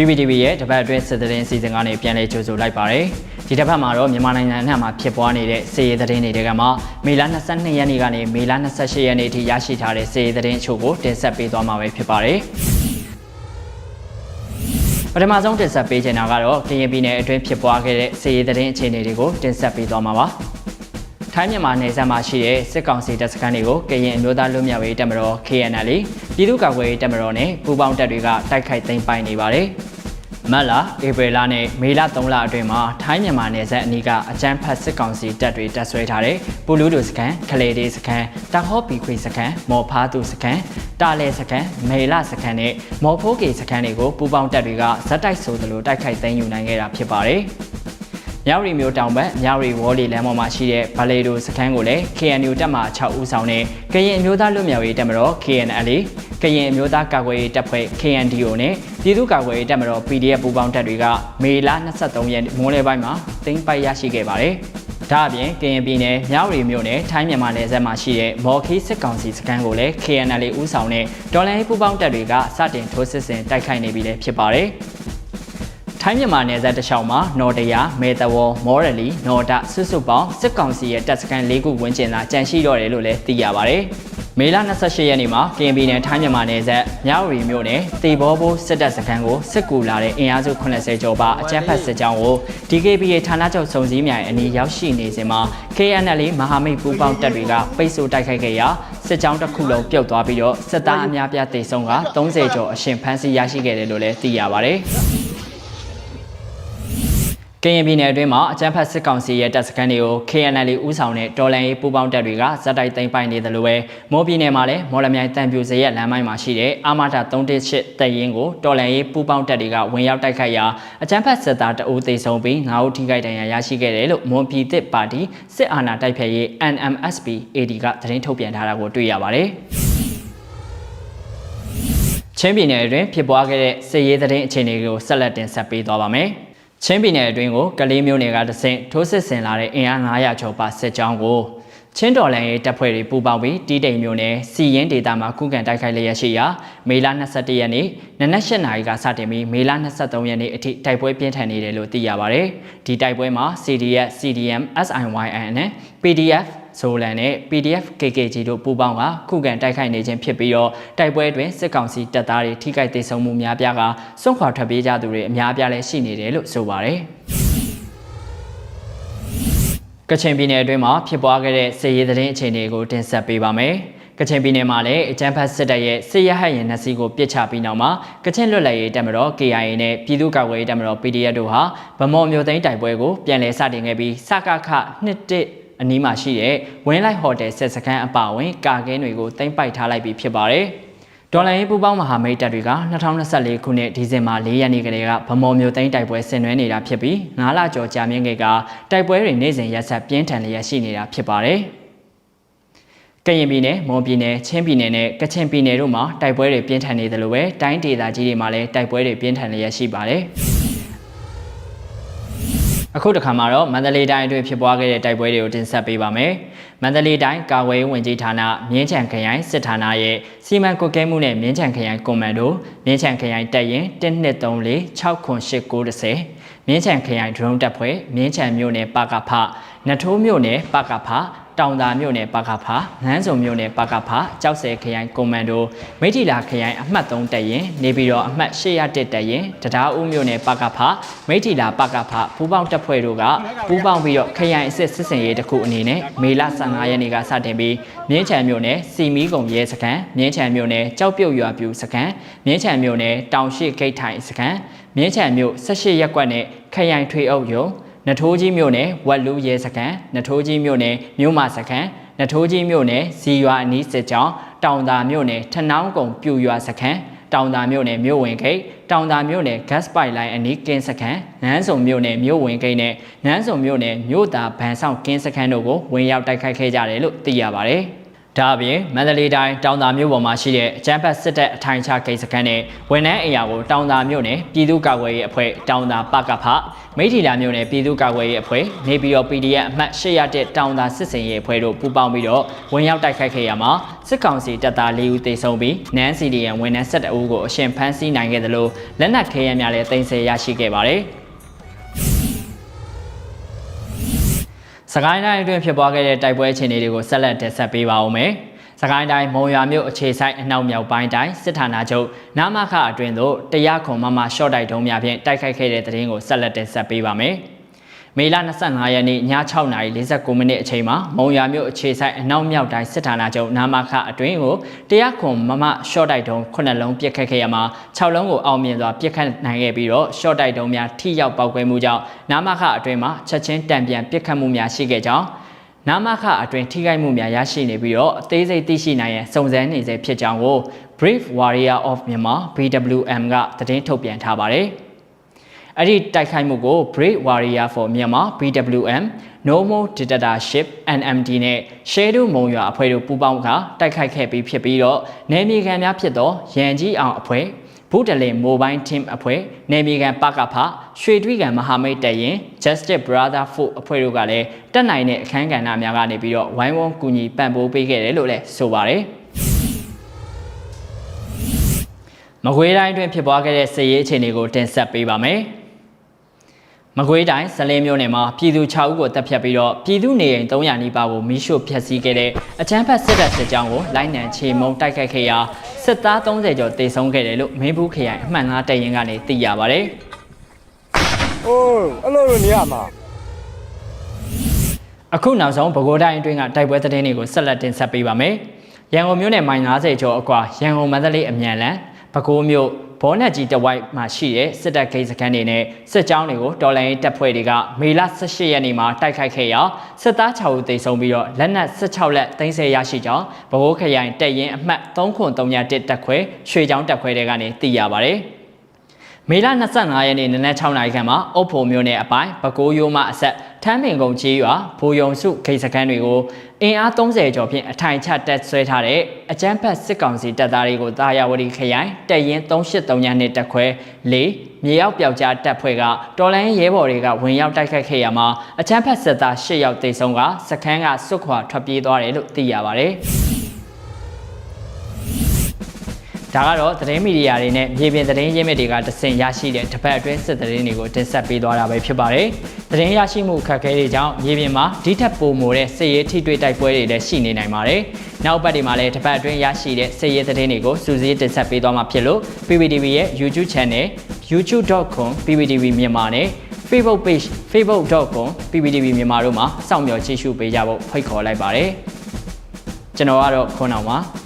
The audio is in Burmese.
PPTV ရဲ့တပတ်အတွင်းစစ်သတင်းစီစဉ်ကနေပြန်လည်ကြိုဆိုလိုက်ပါတယ်။ဒီတစ်ပတ်မှာတော့မြန်မာနိုင်ငံအနှံ့မှာဖြစ်ပွားနေတဲ့စစ်ရေးသတင်းတွေကမှမေလ22ရက်နေ့ကနေမေလ28ရက်နေ့အထိရရှိထားတဲ့စစ်ရေးသတင်းအချို့ကိုတင်ဆက်ပေးသွားမှာပဲဖြစ်ပါတယ်။ပထမဆုံးတင်ဆက်ပေးချင်တာကတော့ကရင်ပြည်နယ်အတွင်းဖြစ်ပွားခဲ့တဲ့စစ်ရေးသတင်းအခြေအနေတွေကိုတင်ဆက်ပေးသွားမှာပါ။ထိုင်းမြန်မာနယ်စပ်မှာရှိတဲ့စစ်ကောင်စီတပ်စခန်းတွေကိုကရင်အမျိုးသားလူမျိုးရေးတပ်မတော် KNL ပြည်သူ့ကာကွယ်ရေးတပ်မတော်နဲ့ပူးပေါင်းတပ်တွေကတိုက်ခိုက်သိမ်းပိုက်နေပါတယ်။ မတ်လဧပြီလနဲ့မေလ3လအတွင်းမှာထိုင်းမြန်မာနယ်စပ်အနီးကအကြမ်းဖက်စစ်ကောင်စီတပ်တွေတပ်ဆွဲထားတဲ့ပူလူဒူစခန်းခလေဒေးစခန်းတာဟောပီခွေစခန်းမော်ဖားသူစခန်းတာလဲစခန်းမေလစခန်းနဲ့မော်ဖိုးကေစခန်းတွေကိုပူးပေါင်းတပ်တွေကဇက်တိုက်ဆိုသလိုတိုက်ခိုက်သိမ်းယူနိုင်ခဲ့တာဖြစ်ပါတယ်။မြောက်ရီမျိုးတောင်ဘက်မြောက်ရီဝေါ်လီလမ်းပေါ်မှာရှိတဲ့ဗလေဒိုစခန်းကိုလည်း KNU တပ်မှ6ဦးဆောင်နဲ့ကရင်အမျိုးသားလူမျိုးရေးတပ်မတော် KNL ကရင်အမျိုးသားကာကွယ်ရေးတပ်ဖွဲ့ KNDO နဲ့ပြည်သူ့ကာကွယ်ရေးတပ်မတော် PDF ပူးပေါင်းတပ်တွေကမေလ23ရက်မိုးလယ်ပိုင်းမှာသိမ်းပိုက်ရရှိခဲ့ပါတယ်။ဒါအပြင်ကရင်ပြည်နယ်မြောက်ရီမြို့နယ်ထိုင်းမြန်မာနယ်စပ်မှာရှိတဲ့မော်ခီစစ်ကောင်စီစခန်းကိုလည်း KNL ဦးဆောင်တဲ့ဒေါ်လာပူးပေါင်းတပ်တွေကစတင်ထိုးစစ်ဆင်တိုက်ခိုက်နေပြီလည်းဖြစ်ပါတယ်။ထိုင်းမြန်မာနယ်စပ်တစ်လျှောက်မှာနော်တရာမေတဝေါ်မော်ရလီနော်ဒဆွစုပေါင်းစစ်ကောင်စီရဲ့တပ်စခန်း၄ခုဝန်းကျင်သာကြန့်ရှိတော့တယ်လို့လည်းသိရပါဗျ။ မေလ28ရက်နေ့မှာကရင်ပြည်နယ်ထိုင်းမြန်မာနယ်စပ်မြောက်ရီမြို့နယ်တေဘောဘိုးစစ်တပ်စခန်းကိုစစ်ကူလာတဲ့အင်အားစု80ကျော်ပါအကြမ်းဖက်စစ်ကြောင်းကို DKBA ဌာနချုပ်စုံစည်းမြိုင်အနီးရောက်ရှိနေစဉ်မှာ KNL မဟာမိတ်ပူးပေါင်းတပ်တွေကပိတ်ဆို့တိုက်ခိုက်ခဲ့ရာစစ်ကြောင်းတစ်ခုလုံးပြုတ်သွားပြီးတော့စစ်သားအများပြားတိတ်ဆုံးက30ကျော်အရှင်ဖမ်းဆီးရရှိခဲ့တယ်လို့လည်းသိရပါဗျ။ ကရင်ပြည်နယ်အတွင်းမှာအကြမ်းဖက်စစ်ကောင်စီရဲ့တပ်စခန်းတွေကို KNL ဦးဆောင်တဲ့တော်လန်ရေးပူးပေါင်းတပ်တွေကဇက်တိုက်သိမ်းပိုက်နေတယ်လို့ပဲမော်ပြည်နယ်မှာလည်းမော်လမြိုင်တန်ပြူစရက်လမ်းမိုင်းမှာရှိတဲ့အာမတာ318တပ်ရင်းကိုတော်လန်ရေးပူးပေါင်းတပ်တွေကဝင်ရောက်တိုက်ခိုက်ရာအကြမ်းဖက်စစ်သားတအုပ်သေဆုံးပြီး9ဦးထိခိုက်ဒဏ်ရာရရှိခဲ့တယ်လို့မွန်ပြည်သစ်ပါတီစစ်အာဏာတိုက်ဖျက်ရေး NMSP AD ကသတင်းထုတ်ပြန်ထားတာကိုတွေ့ရပါတယ်ချင်းပြည်နယ်အတွင်းဖြစ်ပွားခဲ့တဲ့စစ်ရေးသတင်းအခြေအနေကိုဆက်လက်တင်ဆက်ပေးသွားပါမယ်။ ချင်းပြည်နယ်အတွင်းကိုကလေးမျိုးနယ်ကတဆင့်ထိုးစစ်ဆင်လာတဲ့အင်အား900ကျော်ပါစစ်ကြောင်းကို ချင်းတော်လန်ရေးတပ်ဖွဲ့တွေပူးပေါင်းပြီးတီးတိမ်မျိုးနယ်စီရင်ဒေတာမှာခုခံတိုက်ခိုက်လျက်ရှိရာမေလ22ရက်နေ့နနက်၈နာရီကစတင်ပြီးမေလ23ရက်နေ့အထိတိုက်ပွဲပြင်းထန်နေတယ်လို့သိရပါဗျ။ဒီတိုက်ပွဲမှာ CDF, CDM, SIYN နဲ့ PDF ဆိုလန်နဲ့ PDF KKG တို့ပူးပေါင်းကခုခံတိုက်ခိုက်နေခြင်းဖြစ်ပြီးတော့တိုက်ပွဲတွင်စစ်ကောင်စီတပ်သားတွေထိခိုက်ဒေဆုံးမှုများပြားကစွန့်ခွာထွက်ပြေးကြသူတွေအများပြားလည်းရှိနေတယ်လို့ဆိုပါတယ် ကချင်ပြည်နယ်အတွင်းမှာဖြစ်ပွားခဲ့တဲ့စစ်ရေးသတင်းအခြေအနေကိုတင်ဆက်ပေးပါမယ်။ကချင်ပြည်နယ်မှာလည်းအကြမ်းဖက်စစ်တပ်ရဲ့စစ်ရဟတ်ရင်နှစီကိုပစ်ချပြီးနောက်မှာကချင်လွတ်လပ်ရေးတပ်မတော် KIA နဲ့ပြည်သူ့ကာကွယ်ရေးတပ်မတော် PDF တို့ဟာဗမော်မျိုးသိန်းတိုက်ပွဲကိုပြန်လည်စတင်ခဲ့ပြီးစကခ21အနီးမှာရှိတဲ့ဝင်းလိုက်ဟိုတယ်ဆက်စခန်းအပါအဝင်ကာကင်းတွေကိုတင်ပိုက်ထားလိုက်ပြီးဖြစ်ပါတယ်။ ဒေါ်လာရေးပူပေါင်းမဟာမိတ်တပ်တွေက2024ခုနှစ်ဒီဇင်ဘာ4ရက်နေ့ကလေးကဗမော်မျိုးသိန်းတိုက်ပွဲဆင်နွှဲနေတာဖြစ်ပြီး9လကျော်ကြာမြင့်ခဲ့ကတိုက်ပွဲတွေနေ့စဉ်ရက်ဆက်ပြင်းထန်လျက်ရှိနေတာဖြစ်ပါတယ်။ကရင်ပြည်နယ်၊မွန်ပြည်နယ်၊ချင်းပြည်နယ်နဲ့ကချင်ပြည်နယ်တို့မှာတိုက်ပွဲတွေပြင်းထန်နေတယ်လို့ပဲတိုင်းဒေသကြီးတွေမှာလည်းတိုက်ပွဲတွေပြင်းထန်လျက်ရှိပါတယ်။ အခုတစ်ခါမှာတော့မန္တလေးတိုင်းအတွင်းဖြစ်ပွားခဲ့တဲ့တိုက်ပွဲတွေကိုတင်ဆက်ပေးပါမယ်။မန္တလေးတိုင်းကာဝေးဝင်ကြီးဌာနမြင်းချံခရိုင်စစ်ဌာနရဲ့စီမံကွပ်ကဲမှုနဲ့မြင်းချံခရိုင်ကွန်မန်ဒိုမြင်းချံခရိုင်တပ်ရင်1234 69890မြင်းချံခရိုင်ဒရုန်းတပ်ဖွဲ့မြင်းချံမြို့နယ်ပကဖနထိုးမြို့နယ်ပကဖ တောင်သာမြို့နယ်ပကဖငန်းစုံမြို့နယ်ပကဖကြောက်စဲခရိုင်ကွန်မန်ဒိုမိထီလာခရိုင်အမှတ်3တပ်ရင်နေပြီးတော့အမှတ်801တပ်ရင်တရားဦးမြို့နယ်ပကဖမိထီလာပကဖပူးပေါင်းတပ်ဖွဲ့တို့ကပူးပေါင်းပြီးတော့ခရိုင်အစစ်စစ်စင်ရေးတစ်ခုအနေနဲ့မေလ15ရက်နေ့ကစတင်ပြီးမြင်းချံမြို့နယ်စီမီကုံရဲစခန်းမြင်းချံမြို့နယ်ကြောက်ပြုတ်ရွာပြူစခန်းမြင်းချံမြို့နယ်တောင်ရှိဂိတ်ထိုင်စခန်းမြင်းချံမြို့18ရက်ကွက်နဲ့ခရိုင်ထွေအုပ်ရုံ နထိုးကြီးမြို့နယ်ဝက်လူရဲစခန်းနထိုးကြီးမြို့နယ်မြို့မစခန်းနထိုးကြီးမြို့နယ်ဇီရွာအနီးစစ်ကြောင်းတောင်သာမြို့နယ်ထနောင်းကုံပြူရွာစခန်းတောင်သာမြို့နယ်မြို့ဝင်ဂိတ်တောင်သာမြို့နယ် gas pipeline အနီးကင်းစခန်းနန်းစုံမြို့နယ်မြို့ဝင်ဂိတ်နဲ့နန်းစုံမြို့နယ်မြို့သားဗန်ဆောင်ကင်းစခန်းတို့ကိုဝင်ရောက်တိုက်ခိုက်ခဲ့ကြတယ်လို့သိရပါတယ်။မ ဒါအပြင်မန္တလေးတိုင်းတောင်သာမြို့ပေါ်မှာရှိတဲ့အကျန်းဖတ်စစ်တပ်အထိုင်ချဂိတ်စခန်းနဲ့ဝန်ထမ်းအိမ်ယာကိုတောင်သာမြို့နယ်ပြည်သူ့ကာကွယ်ရေးအဖွဲ့တောင်သာပကဖမိထီလာမြို့နယ်ပြည်သူ့ကာကွယ်ရေးအဖွဲ့နေပြည်တော် PDF အမှတ်801တောင်သာစစ်စင်ရေးအဖွဲ့တို့ပူးပေါင်းပြီးတော့ဝင်ရောက်တိုက်ခိုက်ခဲ့ရမှာစစ်ကောင်စီတပ်သား၄ဦးသေဆုံးပြီးနန်းစီဒီယန်ဝန်ထမ်း12ဦးကိုအရှင်ဖမ်းဆီးနိုင်ခဲ့သလိုလက်နက်ခဲယမ်းများလည်းတင်ဆက်ရရှိခဲ့ပါတယ်။ စကိုင်းတိုင်းအတွင်းဖြစ်ပွားခဲ့တဲ့တိုက်ပွဲအခြေအနေတွေကိုဆက်လက်တင်ဆက်ပေးပါဦးမယ်။စကိုင်းတိုင်းမုံရွာမြို့အခြေဆိုင်အနောက်မြောက်ပိုင်းတိုင်းစစ်ဌာနချုပ်နာမခအတွင်းသို့တရားခွန်မမရှော့တိုက်တုံးများဖြင့်တိုက်ခိုက်ခဲ့တဲ့တဲ့ရင်ကိုဆက်လက်တင်ဆက်ပေးပါမယ်။ မေလ25ရက်နေ့ည6:49မိနစ်အချိန်မှာမုံရွာမြို့အခြေဆိုင်အနောက်မြောက်တိုင်းစစ်ဌာနချုပ်နာမခအတွင်းကိုတရားခွန်မမရှော့တိုက်တုံး9လုံးပစ်ခတ်ခဲ့ရမှာ6လုံးကိုအောင်မြင်စွာပစ်ခတ်နိုင်ခဲ့ပြီးတော့ရှော့တိုက်တုံးများထိရောက်ပောက်ကွဲမှုကြောင့်နာမခအတွင်းမှာချက်ချင်းတံပြန်ပစ်ခတ်မှုများရှိခဲ့ကြောင်းနာမခအတွင်ထိခိုက်မှုများရရှိနေပြီးတော့အသေးစိတ်သိရှိနိုင်ရန်စုံစမ်းနေစေဖြစ်ကြောင်းကို Brave Warrior of Myanmar BWM ကသတင်းထုတ်ပြန်ထားပါတယ်။ အဲ့ဒီတိုက်ခိုက်မှုကို Brave Warrior for Myanmar BWM No More Dictatorship NMD နဲ့ Shadow မုံရွာအဖွဲ့တို့ပူးပေါင်းကတိုက်ခိုက်ခဲ့ပြီးဖြစ်ပြီးတော့နယ်မြေခံများဖြစ်သောရန်ကြီးအောင်အဖွဲ့ဘုဒ္ဓလင် Mobile Team အဖွဲ့နယ်မြေခံပကဖရွှေတွိကန်မဟာမိတ်တရင် Justice Brotherhood အဖွဲ့တို့ကလည်းတက်နိုင်တဲ့အခမ်းကဏ္ဍများကနေပြီးတော့ဝိုင်းဝန်းကူညီပံ့ပိုးပေးခဲ့တယ်လို့လည်းဆိုပါတယ်မကွေးတိုင်းအတွင်းဖြစ်ပွားခဲ့တဲ့စစ်ရေးအခြေအနေကိုတင်ဆက်ပေးပါမယ်။ မကွေးတိုင်းဇလင်းမြို့နယ်မှာပြည်သူ6ဦးကိုတပ်ဖြတ်ပြီးတော့ပြည်သူနေအိမ်300နီးပါးကိုမိရှို့ဖျက်ဆီးခဲ့တဲ့အကြမ်းဖက်စစ်တပ်စစ်ကြောင်းကိုလိုက်နံချေမုံတိုက်ခိုက်ခဲ့ရာစစ်သား30ကျော်တေဆုံးခဲ့တယ်လို့မင်းဘူးခရိုင်အမှတ်9တပ်ရင်းကနေသိရပါဗျ။အိုးအဲ့လိုလိုနေရမှာအခုနောက်ဆုံးပဲခူးတိုင်းအတွင်းကတိုက်ပွဲသတင်းတွေကိုဆက်လက်တင်ဆက်ပေးပါမယ်။ရန်ကုန်မြို့နယ်မိုင်90ကျော်အကွာရန်ကုန်မန္တလေးအမြန်လန်ပဲခူးမြို့ ဘောနက်ကြီးတဝိုက်မှာရှိတဲ့စစ်တပ်ဂိတ်စခန်းတွေနဲ့စစ်ကြောင်းတွေကိုတော်လိုင်းတပ်ဖွဲ့တွေကမေလ18ရက်နေ့မှာတိုက်ခိုက်ခဲ့ရာစစ်သား6ဦးသေဆုံးပြီးတော့လက်နက်16လက်သိမ်းဆည်းရရှိကြောင်းပဲခူးခရိုင်တပ်ရင်းအမှတ်303တပ်ခွဲရွှေချောင်းတပ်ခွဲတွေကနေသိရပါတယ်။ မေလ25ရက်နေ့နနက်6နာရီခန့်မှာအုပ်ဖို့မြို့နယ်အပိုင်းပဲကိုးရိုးမအဆက်ထမ်းပင်ကုန်းကြီးရွာဘူယုံစုဂိတ်စခန်းတွေကိုအင်အား30ကျော်ဖြင့်အထိုင်ချတက်ဆွဲထားတဲ့အကြမ်းဖက်စစ်ကောင်စီတပ်သားတွေကိုတာယာဝတီခရိုင်တပ်ရင်း383ညနှစ်တက်ခွဲ၄မြေရောက်ပျောက်ကြားတပ်ဖွဲ့ကတော်လိုင်းရဲဘော်တွေကဝင်ရောက်တိုက်ခတ်ခဲ့ရမှာအကြမ်းဖက်စစ်သား10ယောက်သေဆုံးကစခန်းကစွတ်ခွာထွက်ပြေးသွားတယ်လို့သိရပါတယ်။ ဒါကတော့သတင်းမီဒီယာတွေနဲ့မြေပြင်သတင်းရင်းမြစ်တွေကတဆင့်ရရှိတဲ့တစ်ပတ်အတွင်းစစ်သတင်းတွေကိုတင်ဆက်ပေးသွားတာပဲဖြစ်ပါတယ်။သတင်းရရှိမှုအခက်အခဲတွေကြောင့်မြေပြင်မှာဒီထက်ပိုမိုတဲ့စစ်ရေးထိတွေ့တိုက်ပွဲတွေလည်းရှိနေနိုင်ပါတယ်။နောက်ပတ်တွေမှာလည်းတစ်ပတ်အတွင်းရရှိတဲ့စစ်ရေးသတင်းတွေကိုစူးစီးတင်ဆက်ပေးသွားမှာဖြစ်လို့ PPTV ရဲ့ YouTube Channel youtube.com PPTV မြန်မာနဲ့ Facebook Page facebook.com PPTV မြန်မာတို့မှာစောင့်မျှော်ကြည့်ရှုပေးကြဖို့ဖိတ်ခေါ်လိုက်ပါတယ်။ကျွန်တော်ကတော့ခွန်းအောင်ပါ။